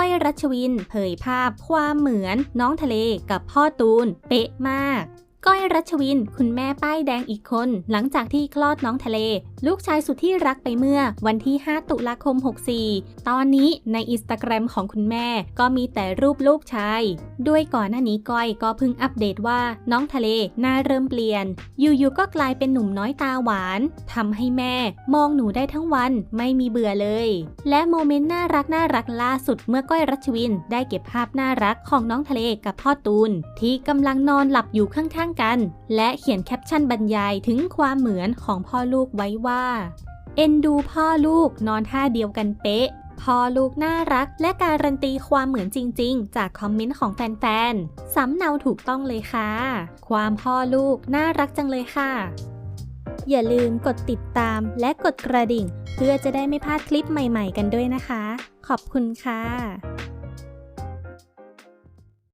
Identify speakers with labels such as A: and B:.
A: ก้อยรัชวิน เผยภาพความเหมือนน้องทะเลกับพ่อตูน เป๊ะมาก ก้อยรัชวิน คุณแม่ป้ายแดงอีกคน หลังจากที่คลอดน้องทะเลลูกชายสุดที่รักไปเมื่อวันที่ 5 ตุลาคม 64 ตอนนี้ในอินสตาแกรมของคุณแม่ ก็มีแต่รูปลูกชาย ด้วยก่อนหน้านี้ก้อยก็เพิ่งอัปเดตว่าน้องทะเลหน้าเริ่มเปลี่ยน อยู่ๆก็กลายเป็นหนุ่มน้อยตาหวานทำให้แม่ มองหนูได้ทั้งวันไม่มีเบื่อเลย และโมเมนต์น่ารักน่ารักล่าสุดเมื่อก้อยรัชวิน ได้เก็บภาพน่ารักของน้องทะเลกับพ่อตูน ที่กำลังนอนหลับอยู่ข้างๆกัน และเขียนแคปชั่นบรรยายถึงความเหมือนของพ่อลูกไว้ว่าว่า เอ็นดูพ่อลูกนอนท่าเดียวกันเป๊ะพ่อลูกน่ารักและการันตีความเหมือนจริง ๆ จากคอมเมนต์ของแฟนๆ สำเนาถูกต้องเลยค่ะ ความพ่อลูกน่ารักจังเลยค่ะ อย่าลืมกดติดตามและกดกระดิ่ง เพื่อจะได้ไม่พลาดคลิปใหม่ ๆ กันด้วยนะคะ ขอบคุณค่ะ